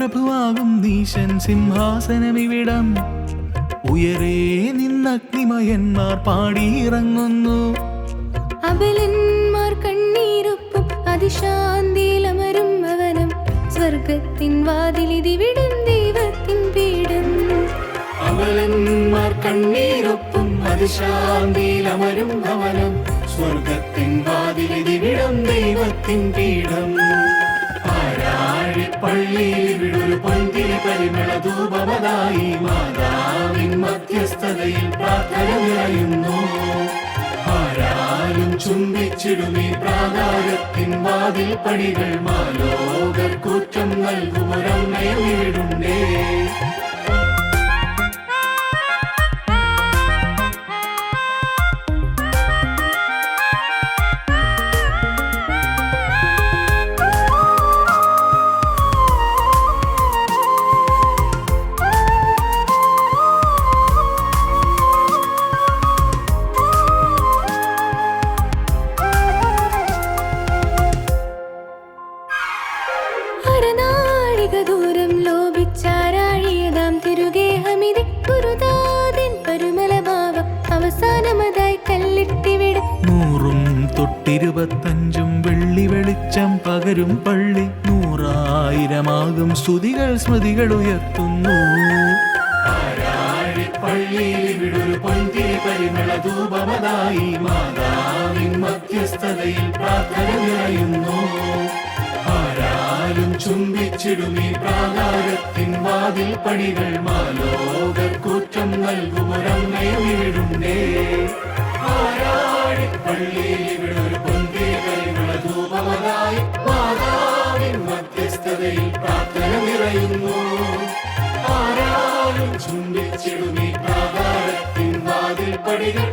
ഗുരുവാകും നീശൻ സിംഹാസനമിവിടം. ഉയരേ നിന്നഗ്നിമയന്മാർ പാടിയിറങ്ങുന്നു. അബലന്മാർ കണ്ണീരൊപ്പും അതിശാന്തിയിലമരും അവനം സ്വർഗത്തിൻ വാതിലിതിവിടം ദൈവത്തിൻ പീഠം. കണ്ണീരൊപ്പം അതിശാന്തിയിൽ അതിശാന്തിയിലമരും അവനം സ്വർഗത്തിൻ വാതിലിതിവിടം ദൈവത്തിൻ പീഠം. ആരാഴിപ്പള്ളിയിൽ ഇവിടൊരു പൊന്തിരി പരിമള ധൂപമതായി മാതാവിൻ മധ്യസ്ഥതയിൽ പ്രാർത്ഥന നിറയുന്നു ആരാലും ചുംബിച്ചിടുമേ പ്രാകാരത്തിൻ വാതിൽ പടികൾ മാലോകർ കൂറ്റം നൽകുമൊരമ്മയും ഇവിടുണ്ടേ അരനാഴിക ദൂരം ലോപിച്ചാരാഴിയതാം തിരുഗേഹമിതി. ഗുരുദാതൻ പരുമലഭാവം അവസാനമതായി കല്ലിട്ടിവിടെ. നൂറും തൊട്ടിരുപത്തഞ്ചും വെള്ളി വെളിച്ചം പകരും പള്ളി. നൂറായിരമാകും സ്തുതികൾ സ്മൃതികൾ ഉയർത്തുന്നു. പള്ളിയിൽ ഇവിടൊരു പൊന്തിരി പരിമള ധൂപമതായി മാതാവിൻ മധ്യസ്ഥതയിൽ പ്രാർത്ഥന നിറയുന്നു. ചുംബിച്ചിടുമീ പ്രാകാരത്തിൻ വാതിൽ പടികൾ മാലോക കൂറ്റം നൽകുമൊരമ്മയും ഇവിടുണ്ടേ ആരാടിപ്പള്ളിയിൽ ഇവിടൊരു പരിമള ധൂപമതായി മാതാവിൻ മധ്യസ്ഥതയിൽ പ്രാർത്ഥന നിറയുന്നു. ആരാലും ചുംബിച്ചിടുമീ പ്രാകാരത്തിൻ വാതിൽ പടികൾ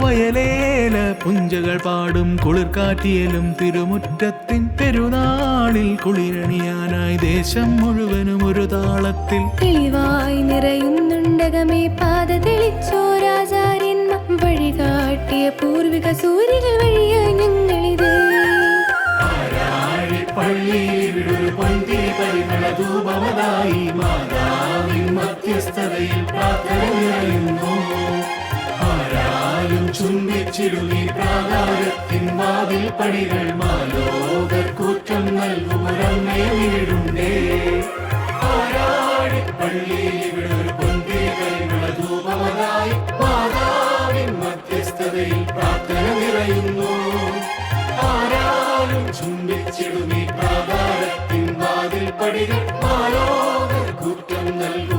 വയലേല പുഞ്ചകൾ പാടും കുളിർക്കാറ്റിയലും തിരുമുറ്റത്തിൻ പെരുനാളിൽ കുളിരണിയാനായി ദേശം മുഴുവനും ഒരു താളത്തിൽ തെളിവായി നിറയുന്നുണ്ടകമേ പാത തെളിച്ചോ തെളിച്ചോരാചാര്യന്മ വഴികാട്ടിയ പൂർവിക സൂര്യകൾ വഴിയ ഞങ്ങളിത്. പൊന്തിരി പരിമള ധൂപമതായി മാതാവിൻ മധ്യസ്ഥതയിൽ പ്രാർത്ഥന നിറയുന്നു പ്രാകാരത്തിൻ വാതിൽ പടികൾ മാലോകർ കൂറ്റം മധ്യസ്ഥതയിൽ പ്രാർത്ഥന നിറയുന്നു. ചുംബിച്ചിടുമീ പ്രാകാരത്തിൻ വാതിൽ പടികൾ മാലോകർ കൂറ്റം നൽകും